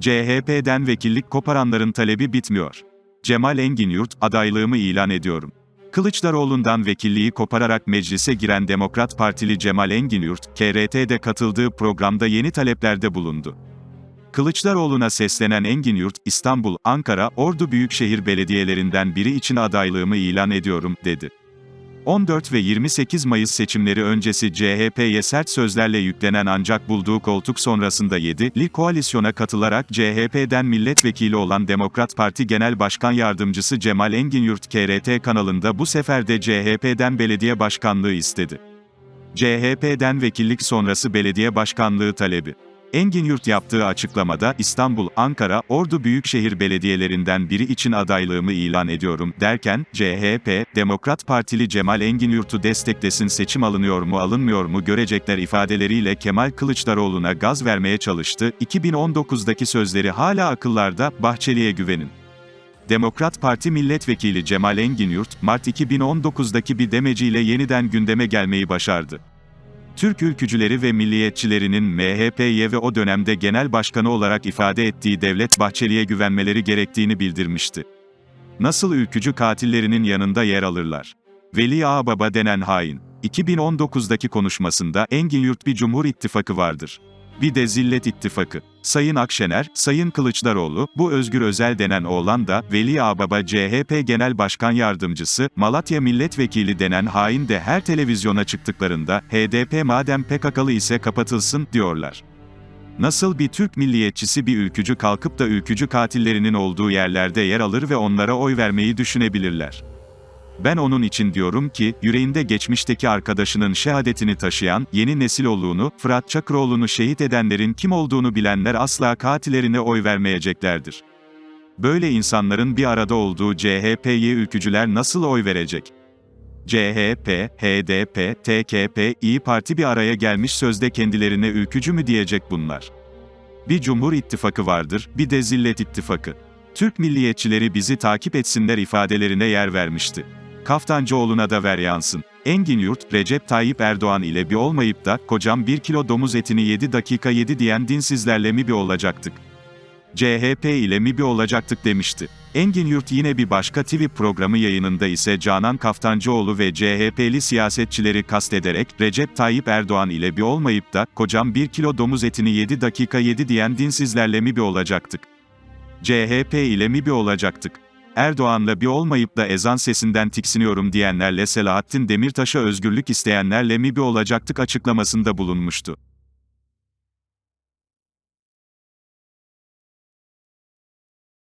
CHP'den vekillik koparanların talebi bitmiyor. Cemal Enginyurt, adaylığımı ilan ediyorum. Kılıçdaroğlu'ndan vekilliği kopararak meclise giren Demokrat Partili Cemal Enginyurt, KRT'de katıldığı programda yeni taleplerde bulundu. Kılıçdaroğlu'na seslenen Enginyurt, İstanbul, Ankara, Ordu Büyükşehir Belediyelerinden biri için adaylığımı ilan ediyorum, dedi. 14 ve 28 Mayıs seçimleri öncesi CHP'ye sert sözlerle yüklenen ancak bulduğu koltuk sonrasında 7'li koalisyona katılarak CHP'den milletvekili olan Demokrat Parti Genel Başkan Yardımcısı Cemal Enginyurt KRT kanalında bu sefer de CHP'den belediye başkanlığı istedi. CHP'den vekillik sonrası belediye başkanlığı talebi. Engin Yurt yaptığı açıklamada, İstanbul, Ankara, Ordu Büyükşehir Belediyelerinden biri için adaylığımı ilan ediyorum, derken, CHP, Demokrat Partili Cemal Engin Yurt'u desteklesin seçim alınıyor mu alınmıyor mu görecekler ifadeleriyle Kemal Kılıçdaroğlu'na gaz vermeye çalıştı, 2019'daki sözleri hala akıllarda, Bahçeli'ye güvenin. Demokrat Parti Milletvekili Cemal Engin Yurt, Mart 2019'daki bir demeciyle yeniden gündeme gelmeyi başardı. Türk ülkücüleri ve milliyetçilerinin MHP'ye ve o dönemde genel başkanı olarak ifade ettiği Devlet Bahçeli'ye güvenmeleri gerektiğini bildirmişti. Nasıl ülkücü katillerinin yanında yer alırlar? Veli Ağbaba denen hain. 2019'daki konuşmasında Engin Yurt bir Cumhur İttifakı vardır. Bir de Zillet İttifakı. Sayın Akşener, Sayın Kılıçdaroğlu, bu Özgür Özel denen oğlan da, Veli Ağbaba CHP Genel Başkan Yardımcısı, Malatya Milletvekili denen hain de her televizyona çıktıklarında, HDP madem PKK'lı ise kapatılsın, diyorlar. Nasıl bir Türk milliyetçisi bir ülkücü kalkıp da ülkücü katillerinin olduğu yerlerde yer alır ve onlara oy vermeyi düşünebilirler. Ben onun için diyorum ki, yüreğinde geçmişteki arkadaşının şehadetini taşıyan, yeni Nesiloğlu'nu, Fırat Çakıroğlu'nu şehit edenlerin kim olduğunu bilenler asla katillerine oy vermeyeceklerdir. Böyle insanların bir arada olduğu CHP'ye ülkücüler nasıl oy verecek? CHP, HDP, TKP, İyi Parti bir araya gelmiş sözde kendilerine ülkücü mü diyecek bunlar? Bir Cumhur İttifakı vardır, bir de Zillet İttifakı. Türk milliyetçileri bizi takip etsinler ifadelerine yer vermişti. Kaftancıoğlu'na da ver yansın. Engin Yurt, Recep Tayyip Erdoğan ile bir olmayıp da, kocam bir kilo domuz etini 7 dakika yedi diyen dinsizlerle mi bir olacaktık? CHP ile mi bir olacaktık demişti. Engin Yurt yine bir başka TV programı yayınında ise Canan Kaftancıoğlu ve CHP'li siyasetçileri kastederek, Recep Tayyip Erdoğan ile bir olmayıp da, kocam bir kilo domuz etini 7 dakika yedi diyen dinsizlerle mi bir olacaktık? CHP ile mi bir olacaktık? Erdoğan'la bir olmayıp da ezan sesinden tiksiniyorum diyenlerle Selahattin Demirtaş'a özgürlük isteyenlerle mi bir olacaktık açıklamasında bulunmuştu.